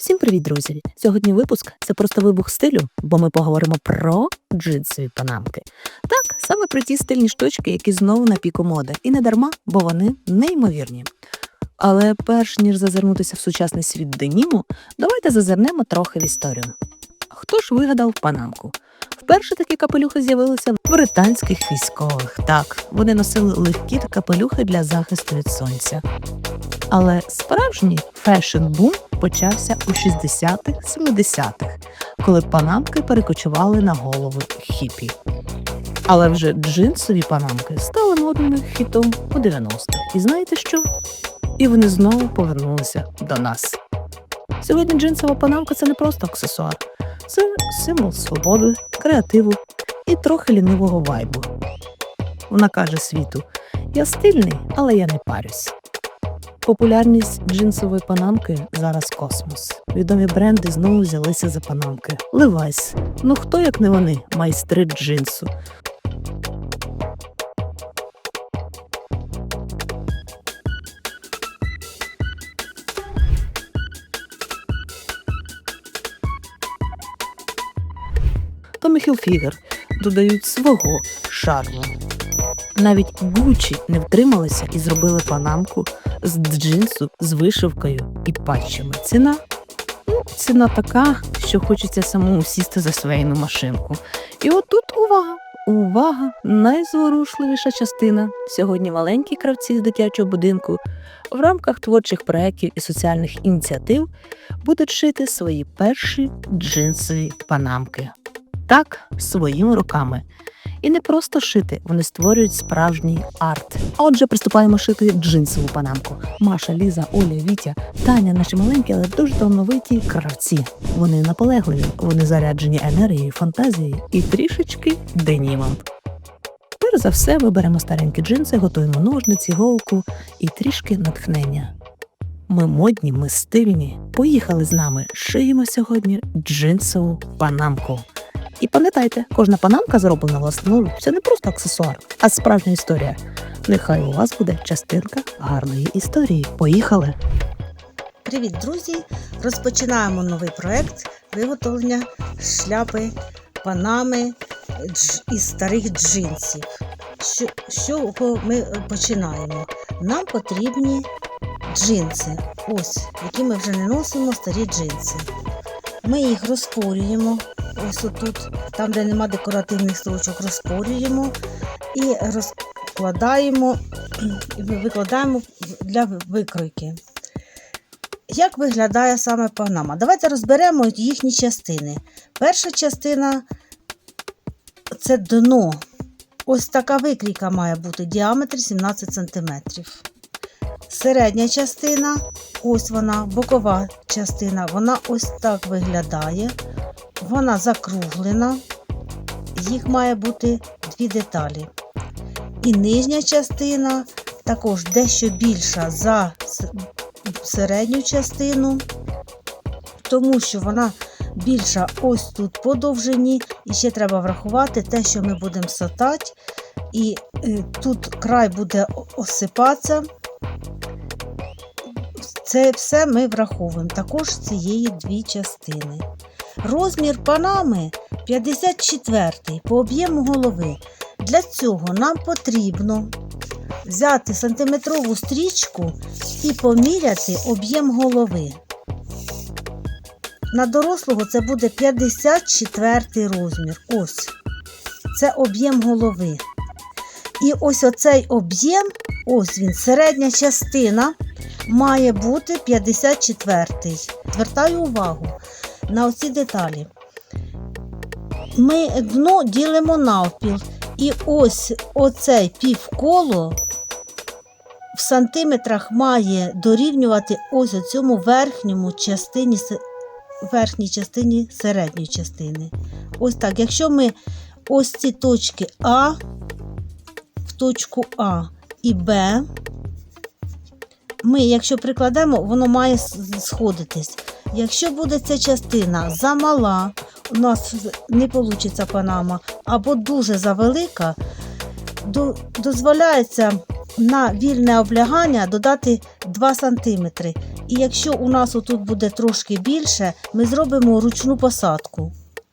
Всім привіт, друзі! Сьогодні випуск це просто вибух стилю, бо ми поговоримо про джинсові панамки. Так, саме про ті стильні штучки, які знову на піку моди. І не дарма, бо вони неймовірні. Але перш ніж зазирнутися в сучасний світ деніму, давайте зазирнемо трохи в історію. Хто ж вигадав панамку? Вперше такі капелюхи з'явилися в британських військових. Так, вони носили легкі капелюхи для захисту від сонця. Але справжній фешн-бум почався у 60-х, 70-х, коли панамки перекочували на голови хіпі. Але вже джинсові панамки стали модними хітом у 90-х. І знаєте що? І вони знову повернулися до нас. Сьогодні джинсова панамка це не просто аксесуар, це символ свободи, креативу і трохи лінивого вайбу. Вона каже світу: я стильний, але я не парюсь. Популярність джинсової панамки зараз космос. Відомі бренди знову взялися за панамки. Levi's. Ну хто як не вони, майстри джинсу. Tommy Hilfiger додають свого шарму. Навіть Gucci не втрималися і зробили панамку з джинсу з вишивкою і патчами. Ціна? Ну, ціна така, що хочеться самому сісти за швейну машинку. І отут увага! Увага! Найзворушливіша частина. Сьогодні маленькі кравці з дитячого будинку в рамках творчих проєктів і соціальних ініціатив будуть шити свої перші джинсові панамки. Так, своїми руками. І не просто шити, вони створюють справжній арт. А отже, приступаємо шити джинсову панамку. Маша, Ліза, Оля, Вітя, Таня, наші маленькі, але дуже талановиті кравці. Вони наполегливі, вони заряджені енергією, фантазією і трішечки денімом. Перш за все, ми беремо старенькі джинси, готуємо ножниці, голку і трішки натхнення. Ми модні, ми стильні. Поїхали з нами. Шиємо сьогодні джинсову панамку. І пам'ятайте, кожна панамка зроблена власноруч. Це не просто аксесуар, а справжня історія. Нехай у вас буде частинка гарної історії. Поїхали! Привіт, друзі! Розпочинаємо новий проект виготовлення шляпи панами із старих джинсів. Що, чого ми е, починаємо? Нам потрібні джинси, ось, які ми вже не носимо, старі джинси. Ми їх розпорюємо, ось отут, там, де нема декоративних строчок, розпорюємо і розкладаємо, викладаємо для викройки. Як виглядає саме панама? Давайте розберемо їхні частини. Перша частина це дно. Ось така викрійка має бути діаметр 17 см. Середня частина, ось вона, бокова частина, вона ось так виглядає. Вона закруглена, їх має бути дві деталі. І нижня частина також дещо більша за середню частину, тому що вона більша ось тут по довжині, і ще треба врахувати те, що ми будемо сатати, і е, тут край буде осипатися. Це все ми враховуємо також цієї дві частини. Розмір панами 54 по об'єму голови. Для цього нам потрібно взяти сантиметрову стрічку і поміряти об'єм голови. На дорослого це буде 54 розмір. Ось. Це об'єм голови. І ось оцей об'єм, ось він, середня частина має бути 54. Звертаю увагу на оці деталі. Ми дно ділимо навпіл. І ось оцей півколо в сантиметрах має дорівнювати ось цьому верхньому частині, верхній частині середньої частини. Ось так. Якщо ми ось ці точки А в точку А і Б, ми, якщо прикладемо, воно має сходитись. Якщо буде ця частина замала, у нас не вийде панама, або дуже завелика, до- дозволяється на вільне облягання додати 2 см. І якщо у нас отут буде трошки більше, ми зробимо ручну посадку.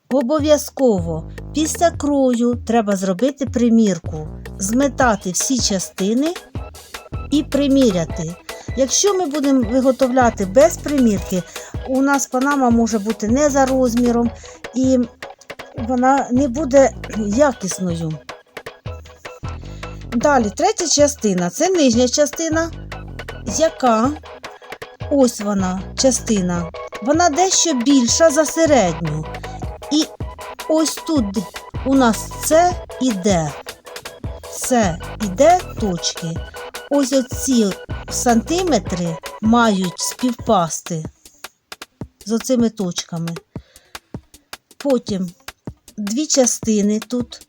Обов'язково після крою треба зробити примірку, зметати всі частини і приміряти. Якщо ми будемо виготовляти без примірки, у нас панама може бути не за розміром і вона не буде якісною. Далі, третя частина це нижня частина, яка ось вона частина. Вона дещо більша за середню. І ось тут у нас це іде. Це іде точки. Ось оці сантиметри мають співпасти з оцими точками. Потім дві частини тут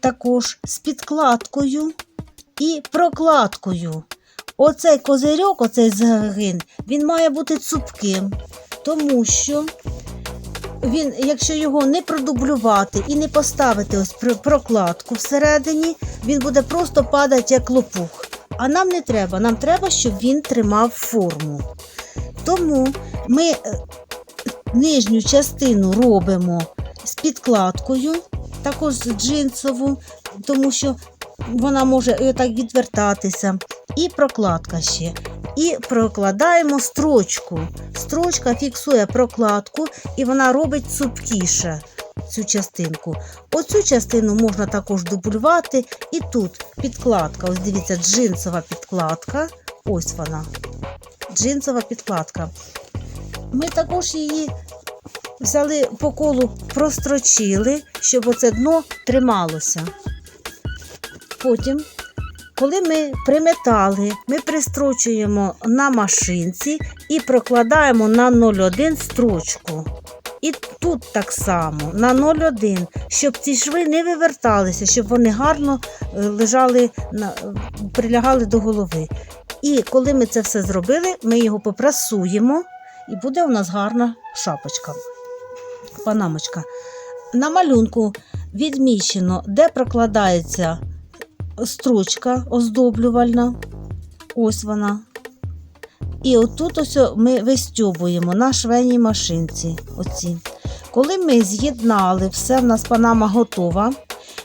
також з підкладкою і прокладкою. Оцей козирьок, оцей загин, він має бути цупким, тому що він, якщо його не продублювати і не поставити ось прокладку всередині, він буде просто падати як лопух. А нам не треба, нам треба, щоб він тримав форму. Тому ми е, нижню частину робимо з підкладкою, також джинсову, тому що вона може так відвертатися. І прокладка ще. І прокладаємо строчку. Строчка фіксує прокладку і вона робить цупкіше цю частинку. Оцю частину можна також дублювати. І тут підкладка. Ось дивіться, джинсова підкладка. Ось вона. Джинсова підкладка. Ми також її взяли по колу, прострочили, щоб оце дно трималося. Потім, коли ми приметали, ми пристрочуємо на машинці і прокладаємо на 0,1 строчку. І тут так само на 0,1, щоб ці шви не виверталися, щоб вони гарно е, лежали, прилягали до голови. І коли ми це все зробили, ми його попрасуємо, і буде у нас гарна шапочка, панамочка. На малюнку відмічено, де прокладається строчка оздоблювальна. Ось вона. І отут ось ми вистьобуємо на швейній машинці. Оці. Коли ми з'єднали, все в нас панама готова.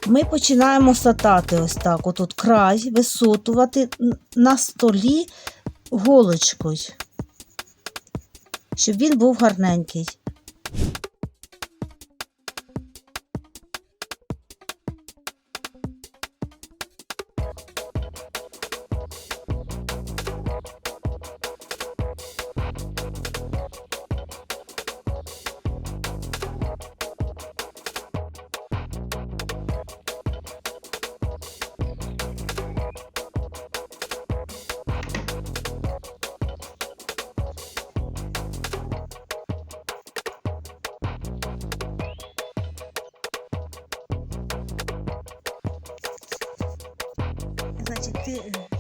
Ми починаємо сатати ось так, отут край, висотувати на столі голочкою, щоб він був гарненький.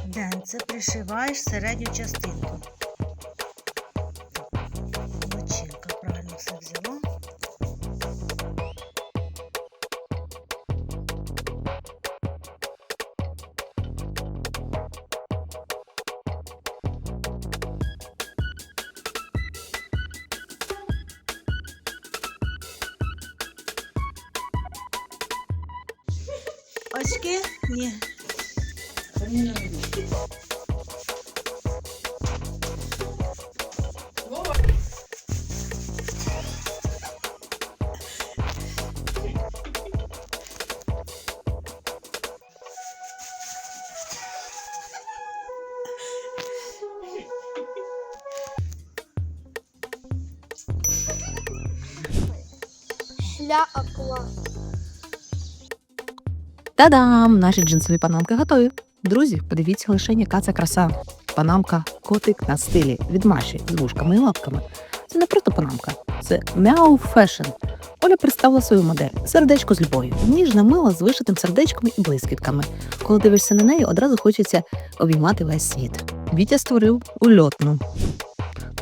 Денце пришиваєш середню частинку. Молодчинка, правильно все взяла. Очки? Ні. Шляпа. Та-дам! Наші джинсові панамки готові. Друзі, подивіться лише, яка це краса. Панамка котик на стилі від Маші з вушками і лапками. Це не просто панамка, це мяу фешн. Оля представила свою модель сердечко з любов'ю. Ніжна мила з вишитим сердечками і блискітками. Коли дивишся на неї, одразу хочеться обіймати весь світ. Вітя створив ульотну.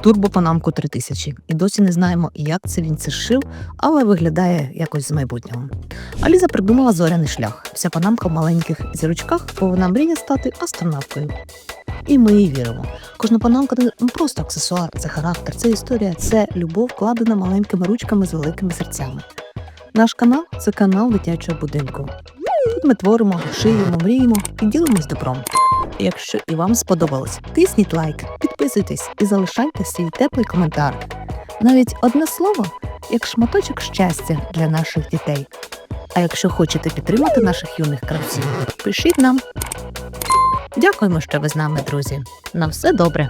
Турбопанамку 3000. І досі не знаємо, як це він це шив, але виглядає якось з майбутнього. Аліза придумала зоряний шлях. Вся панамка в маленьких зірочках, бо вона мріє стати астронавткою. І ми їй віримо. Кожна панамка не просто аксесуар, це характер, це історія, це любов, вкладена маленькими ручками з великими серцями. Наш канал це канал дитячого будинку. Тут ми творимо, шиємо, мріємо і ділимось добром. Якщо і вам сподобалось, тисніть лайк, підписуйтесь і залишайте свій теплий коментар. Навіть одне слово як шматочок щастя для наших дітей. А якщо хочете підтримати наших юних кравців, пишіть нам. Дякуємо, що ви з нами, друзі. На все добре.